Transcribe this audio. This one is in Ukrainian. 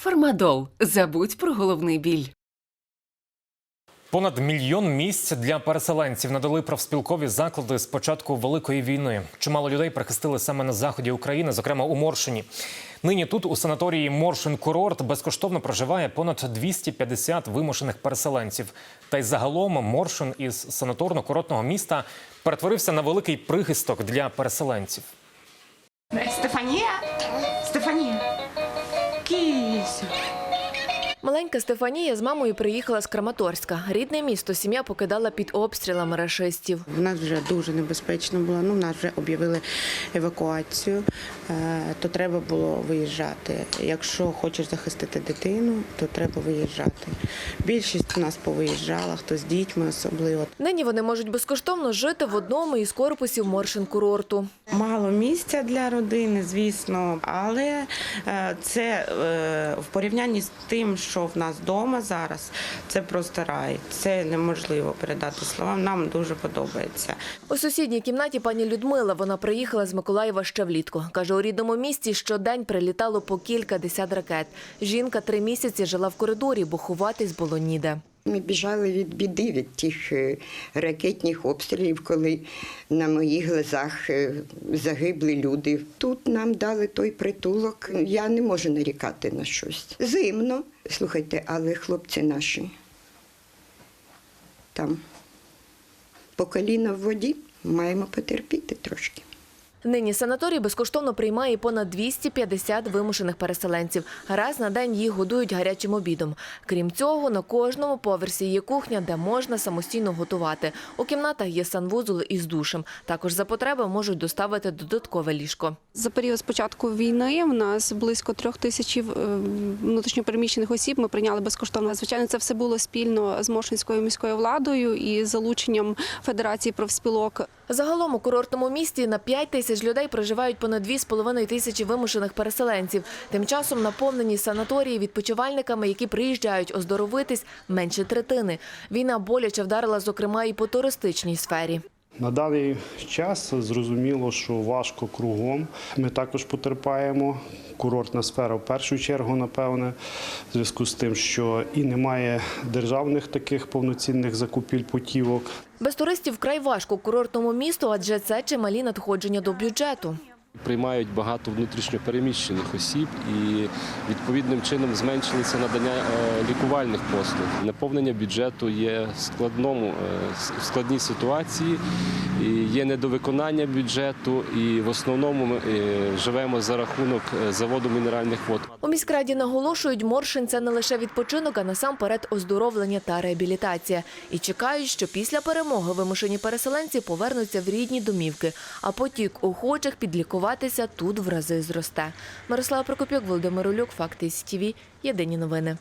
Фармадол. Забудь про головний біль. Понад мільйон місць для переселенців надали профспілкові заклади з початку великої війни. Чимало людей прихистили саме на заході України, зокрема у Моршині. Нині тут у санаторії Моршин Курорт безкоштовно проживає понад 250 вимушених переселенців. Та й загалом Моршин із санаторно-курортного міста перетворився на великий прихисток для переселенців. Стефанія? Стефанія. Awesome. Маленька Стефанія з мамою приїхала з Краматорська. Рідне місто сім'я покидала під обстрілами рашистів. В нас вже дуже небезпечно було. Ну, нас вже об'явили евакуацію, е, то треба було виїжджати. Якщо хочеш захистити дитину, то треба виїжджати. Більшість у нас повиїжджала, хто з дітьми особливо. Нині вони можуть безкоштовно жити в одному із корпусів Моршин курорту. Мало місця для родини, звісно, але е, це е, в порівнянні з тим, що в нас вдома зараз, це просто рай. Це неможливо передати словам. Нам дуже подобається. У сусідній кімнаті пані Людмила. Вона приїхала з Миколаєва ще влітку. Каже, у рідному місті щодень прилітало по кілька десят ракет. Жінка три місяці жила в коридорі, бо ховатись було ніде. Ми біжали від біди, від тих е, ракетних обстрілів, коли на моїх глазах е, загибли люди. Тут нам дали той притулок. Я не можу нарікати на щось. Зимно. Слухайте, але хлопці наші там по коліна в воді маємо потерпіти трошки. Нині санаторій безкоштовно приймає понад 250 вимушених переселенців. Раз на день їх годують гарячим обідом. Крім цього, на кожному поверсі є кухня, де можна самостійно готувати. У кімнатах є санвузол із душем. Також за потреби можуть доставити додаткове ліжко. За період спочатку війни в нас близько трьох тисяч е, внутрішньопереміщених осіб ми прийняли безкоштовно. Звичайно, це все було спільно з Мошинською міською владою і залученням Федерації профспілок. Загалом у курортному місті на 5 тисяч людей проживають понад 2,5 тисячі вимушених переселенців. Тим часом наповнені санаторії відпочивальниками, які приїжджають оздоровитись менше третини. Війна боляче вдарила, зокрема, і по туристичній сфері. На даний час зрозуміло, що важко кругом. Ми також потерпаємо. Курортна сфера в першу чергу, напевне, в зв'язку з тим, що і немає державних таких повноцінних закупіль путівок. Без туристів край важко курортному місту, адже це чималі надходження до бюджету. Приймають багато внутрішньопереміщених осіб і відповідним чином зменшилися надання е, лікувальних послуг. Наповнення бюджету є в е, складній ситуації, є недовиконання бюджету, і в основному ми е, живемо за рахунок заводу мінеральних вод. У міськраді наголошують, Моршин – це не лише відпочинок, а насамперед оздоровлення та реабілітація. І чекають, що після перемоги вимушені переселенці повернуться в рідні домівки, а потік охочих підлікуватися тут в рази зросте. Мирослава Прокопюк, Володимир Улюк, Факти СТВ. Єдині новини.